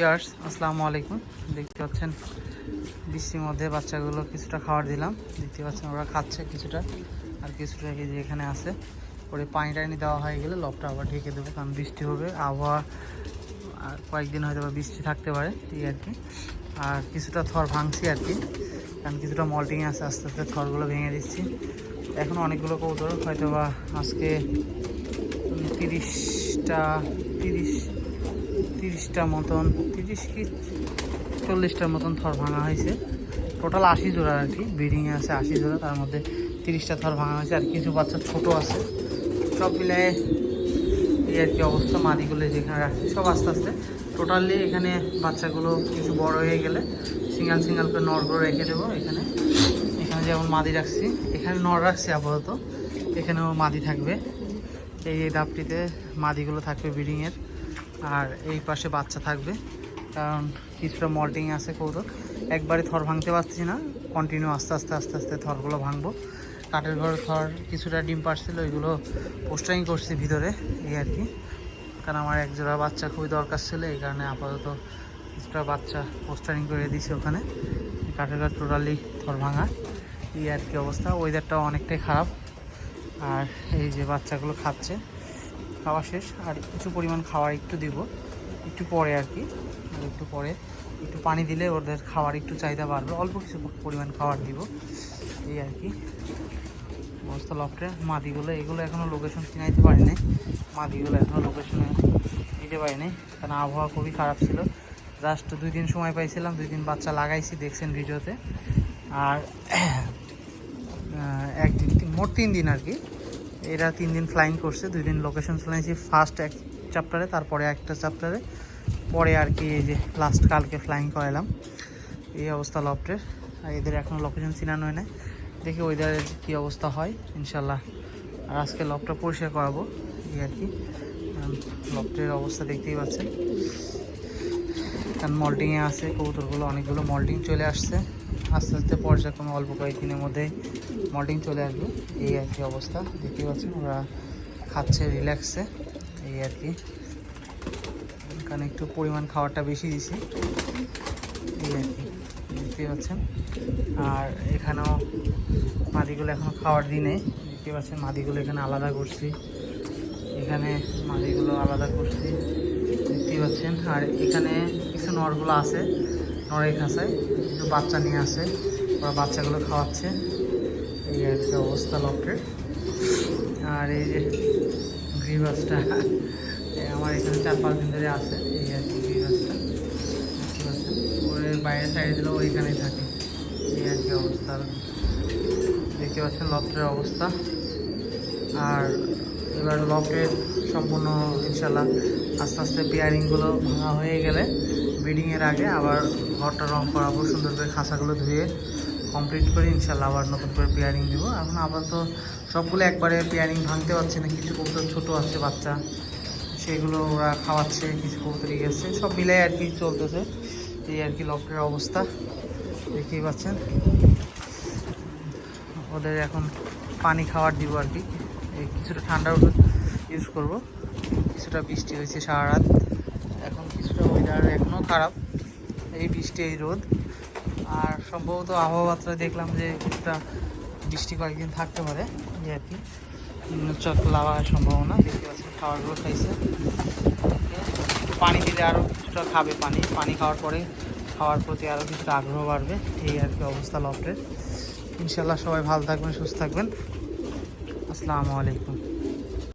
Years আসসালামু আলাইকুম। দেখতে পাচ্ছেন, বৃষ্টির মধ্যে বাচ্চাগুলো কিছুটা খাবার দিলাম। দেখতে পাচ্ছেন, ওরা খাচ্ছে কিছুটা, আর কিছুটা এই যে এখানে আছে। পরে পানি টানি দেওয়া হয়ে গেলে লবটা আবার ঢেকে দেবো, কারণ বৃষ্টি হবে। আবহাওয়া, আর কয়েকদিন হয়তো বা বৃষ্টি থাকতে পারে, এই আর কি। আর কিছুটা থর ভাঙছি আর কি, কারণ কিছুটা মল্টিং আছে, আস্তে আস্তে থরগুলো ভেঙে দিচ্ছি। এখন অনেকগুলো কৌতর হয়তো বা আজকে তিরিশটা, তিরিশ তিরিশটা মতন, তিরিশ কি চল্লিশটার মতন থর ভাঙা হয়েছে। টোটাল আশি জোড়া আর কি ব্রিডিংয়ে আছে আশি জোড়া, তার মধ্যে তিরিশটা থর ভাঙা হয়েছে, আর কিছু বাচ্চা ছোট আছে। সব মিলায়ে এই আর কি অবস্থা মাদিগুলো যেখানে রাখছি, সব আস্তে আস্তে। টোটালি এখানে বাচ্চাগুলো কিছু বড় হয়ে গেলে সিঙ্গাল সিঙ্গাল করে নরগুলো রেখে দেবো এখানে। এখানে যেমন মাদি রাখছি, এখানে নর রাখছি আপাতত, এখানেও মাদি থাকবে। এই ধাপটিতে মাদিগুলো থাকবে ব্রিডিংয়ের আর এই পাশে বাচ্চা থাকবে। কারণ কিছুটা মল্টিং আছে কৌতো একবারে থর ভাঙতে পারছি না। কন্টিনিউ আস্তে আস্তে আস্তে আস্তে থরগুলো ভাঙবো। কাঠের ঘর, থর, কিছুটা ডিম পারছিল ওইগুলো পোস্টারিং করছি ভিতরে, এই আর কি। কারণ আমার এক জোড়া বাচ্চা খুবই দরকার ছিল, এই কারণে আপাতত কিছুটা বাচ্চা পোস্টারিং করে দিয়েছি ওখানে। কাঠের ঘর টোটালি থর ভাঙা। এই আর কি অবস্থা। ওয়েদারটাও অনেকটাই খারাপ। আর এই যে বাচ্চাগুলো খাচ্ছে। খাওয়া শেষ, আর কিছু পরিমাণ খাওয়ার একটু দিব, একটু পরে আর কি একটু পরে। একটু পানি দিলে ওদের খাওয়ার একটু চাহিদা বাড়বে, অল্প কিছু পরিমাণ খাবার দিব, এই আর কি। অবস্থা লফটে মাদিগুলো, এগুলো এখনও লোকেশন চিনাইতে পারিনি, মাদিগুলো এখনও লোকেশনে দিতে পারিনি, কারণ আবহাওয়া খুবই খারাপ ছিল। জাস্ট দুই দিন সময় পাইছিলাম, দুই দিন বাচ্চা লাগাইছি, দেখছেন ভিডিওতে। আর একদিন মোট তিন দিন আর কি। এরা তিন দিন ফ্লাইং করছে, দুই দিন লোকেশন ফ্লাইছি ফার্স্ট এক চ্যাপ্টারে তারপরে একটা চ্যাপ্টারে পরে আর কি এই যে লাস্ট কালকে ফ্লাইং করালাম। এই অবস্থা লফটের। আর এদের এখনও লোকেশন চিনানো হয় না দেখি ওয়েদারের কী অবস্থা হয়, ইনশাল্লাহ। আর আজকে লফটা পরিষ্কার করাবো, এই আর কি। লফটের অবস্থা দেখতেই পাচ্ছেন। কারণ মল্টিংয়ে আছে, কবুতরগুলো, অনেকগুলো মল্টিং চলে আসছে। আস্তে আস্তে পর্যায়ক্রমে অল্প কয়েকদিনের মধ্যে মল্টিং চলে আসবে। এই আর কি অবস্থা, দেখতেই পাচ্ছেন ওরা খাচ্ছে রিল্যাক্সে এই আর কি। কারণ একটু পরিমাণ খাবারটা বেশি দিছি। এই আর কি, দেখতেই পাচ্ছেন। আর এখানেও মাদিগুলো এখনও খাওয়ার দিনে দেখতে পাচ্ছেন, মাদিগুলো এখানে আলাদা করছি। এখানে মাদিগুলো আলাদা করছি। দেখতেই পাচ্ছেন। আর এখানে কিছু নরগুলো আছে। নরের খাঁচায় কিছু বাচ্চা নিয়ে আসে ওরা বাচ্চাগুলো খাওয়াচ্ছে। এই কি অবস্থা লকটের আর এই যে গ্রিভাসটা আমার এখানে চার পাঁচ দিন ধরে আছে, এই আর কি গ্রিভাসটা দেখতে পাচ্ছেন? ওর বাইরের সাইডে দিলেও ওইখানেই থাকে। এই আর কি অবস্থা। দেখতে পাচ্ছেন লফটের অবস্থা। আর এবার লফটের সম্পূর্ণ ইনশাল্লাহ আস্তে আস্তে পেয়ারিংগুলো ভাঙা হয়ে গেলে ব্রিডিংয়ের আগে আবার ঘরটা রং করাবো, সুন্দর করে খাঁচাগুলো ধুয়ে কমপ্লিট করে ইনশাল্লাহ আবার নতুন করে পেয়ারিং দিব। এখন আবার তো সবগুলো একবারে পেয়ারিং ভাঙতে পারছে না, কিছু কবুতর ছোটো আছে, বাচ্চা, সেগুলো ওরা খাওয়াচ্ছে, কিছু কবুতর গেছে সব মিলাই আর কি চলতেছে। এই আর কি লফটের অবস্থা, দেখতেই পাচ্ছেন। ওদের এখন পানি খাওয়ার দিব আর কি। কিছুটা ঠান্ডা ইউজ করব। কিছুটা বৃষ্টি হয়েছে সারা রাত। এখন ওয়েদার এখনও খারাপ। এই বৃষ্টি, এই রোদ। আর সম্ভবত আবহাওয়া বার্তায় দেখলাম যে কিছুটা বৃষ্টি কয়েকদিন থাকতে পারে, এই আর কি। চক লাগার সম্ভাবনা, দেখতে পাচ্ছেন, খাবারগুলো খাইছে। পানি দিলে আরও কিছুটা খাবে পানি। পানি খাওয়ার পরে খাওয়ার প্রতি আরও কিছুটা আগ্রহ বাড়বে। এই আর কি অবস্থা লফটের। ইনশাল্লাহ সবাই ভালো থাকবেন, সুস্থ থাকবেন। আসসালামু আলাইকুম।